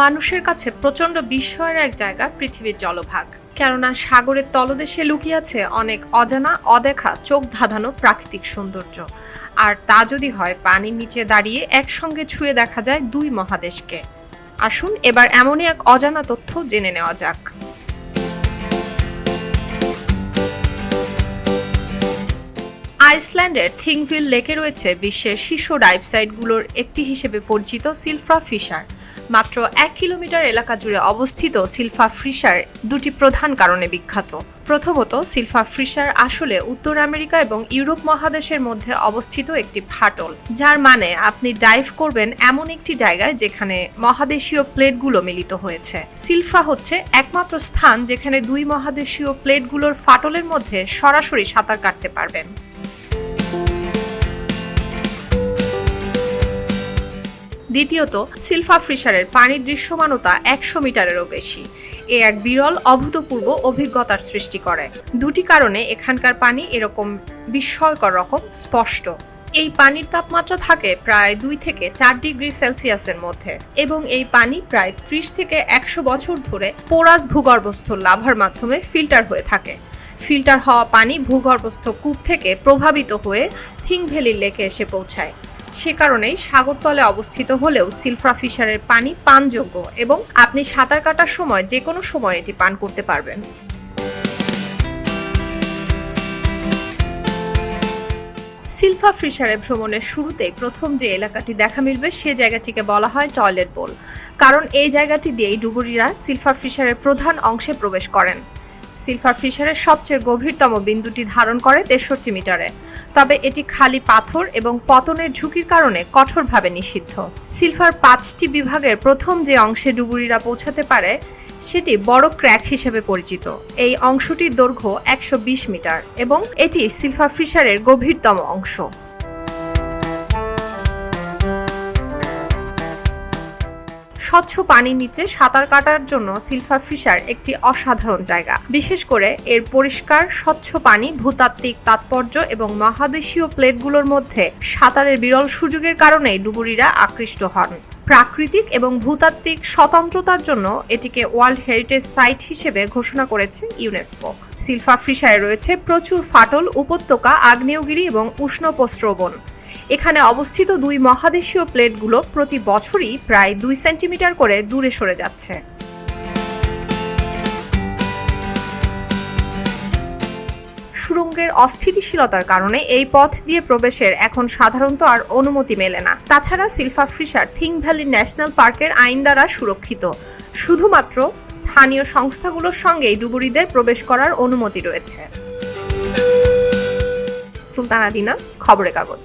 মানুষের কাছে প্রচণ্ড বিস্ময়ের এক জায়গা পৃথিবীর জলভাগ। কেননা সাগরের তলদেশে লুকিয়ে আছে অনেক অজানা, অদেখা, চোখ ধাঁধানো প্রাকৃতিক সৌন্দর্য। আর তা যদি হয়, পানির নিচে দাঁড়িয়ে একসঙ্গে ছুঁয়ে দেখা যায় দুই মহাদেশকে। আসুন, এবার এমনই এক অজানা তথ্য জেনে নেওয়া যাক। আইসল্যান্ডের থিংভিল লেকে রয়েছে বিশ্বের শীর্ষ ডাইভ সাইটগুলোর একটি হিসেবে পরিচিত সিলফা ফিশার মাত্র এক কিলোমিটার এলাকা জুড়ে অবস্থিত সিলফা ফিশার দুটি প্রধান কারণে বিখ্যাত। প্রথমত, সিলফা ফিশার আসলে উত্তর আমেরিকা এবং ইউরোপ মহাদেশের মধ্যে অবস্থিত একটি ফাটল, যার মানে আপনি ডাইভ করবেন এমন একটি জায়গায় যেখানে মহাদেশীয় প্লেটগুলো মিলিত হয়েছে। সিলফা হচ্ছে একমাত্র স্থান যেখানে দুই মহাদেশীয় প্লেটগুলোর ফাটলের মধ্যে সরাসরি সাঁতার কাটতে পারবেন। দ্বিতীয়ত সিলফা ফিশারের পানির দৃশ্যমানতা একশো মিটারেরও বেশি। এ এক বিরল, অভূতপূর্ব অভিজ্ঞতার সৃষ্টি করে। দুটি কারণে এখানকার পানি এরকম বিস্ময়কর রকম স্পষ্ট। এই পানির তাপমাত্রা থাকে প্রায় দুই থেকে চার ডিগ্রি সেলসিয়াসের মধ্যে এবং এই পানি প্রায় ত্রিশ থেকে একশো বছর ধরে পোরাস ভূগর্ভস্থ লাভার মাধ্যমে ফিল্টার হয়ে থাকে। ফিল্টার হওয়া পানি ভূগর্ভস্থ কূপ থেকে প্রভাবিত হয়ে থিং ভ্যালির লেকে এসে পৌঁছায়। সে কারণেই সাগরতলে অবস্থিত হলেও সিলফা ফিশারের পানি পানযোগ্য এবং আপনি সাঁতার কাটার সময় যে কোনো সময় এটি পান করতে পারবেন। সিলফা ফিশারে ভ্রমণের শুরুতেই প্রথম যে এলাকাটি দেখা মিলবে সে জায়গাটিকে বলা হয় টয়লেট বোল। কারণ এই জায়গাটি দিয়েই ডুবুরিরা সিলফা ফিশারের প্রধান অংশে প্রবেশ করেন। সিলভার ফিশারের সবচেয়ে গভীরতম বিন্দুটি ধারণ করে তেষট্টি মিটারে। তবে এটি খালি পাথর এবং পতনের ঝুঁকির কারণে কঠোরভাবে নিষিদ্ধ। সিলভার পাঁচটি বিভাগের প্রথম যে অংশে ডুবুরিরা পৌঁছাতে পারে, সেটি বড় ক্র্যাক হিসেবে পরিচিত। এই অংশটির দৈর্ঘ্য একশো বিশ মিটার এবং এটি সিলভার ফিশারের গভীরতম অংশ। স্বচ্ছ পানির নিচে সাঁতার কাটার জন্য সিলফা ফিশার একটি অসাধারণ জায়গা। বিশেষ করে এর পরিষ্কার, স্বচ্ছ পানি, ভূতাত্ত্বিক তাৎপর্য এবং মহাদেশীয় প্লেটগুলোর মধ্যে সাঁতারের বিরল সুযোগের কারণেই ডুবুরিরা আকৃষ্ট হন। প্রাকৃতিক এবং ভূতাত্ত্বিক স্বতন্ত্রতার জন্য এটিকে ওয়ার্ল্ড হেরিটেজ সাইট হিসেবে ঘোষণা করেছে ইউনেস্কো। সিলফা ফিশারে রয়েছে প্রচুর ফাটল, উপত্যকা, আগ্নেয়গিরি এবং উষ্ণ প্রস্রবণ। এখানে অবস্থিত দুই মহাদেশীয় প্লেটগুলো প্রতি বছরই প্রায় দুই সেন্টিমিটার করে দূরে সরে যাচ্ছে। সুরঙ্গের অস্থিতিশীলতার কারণে এই পথ দিয়ে প্রবেশের এখন সাধারণত আর অনুমতি মেলে না। তাছাড়া Silfra fissure Thingvellir national পার্কের আইন দ্বারা সুরক্ষিত। শুধুমাত্র স্থানীয় সংস্থাগুলোর সঙ্গেই ডুবুরিদের প্রবেশ করার অনুমতি রয়েছে। সুলতানা দিনা, খবরের কাগজ।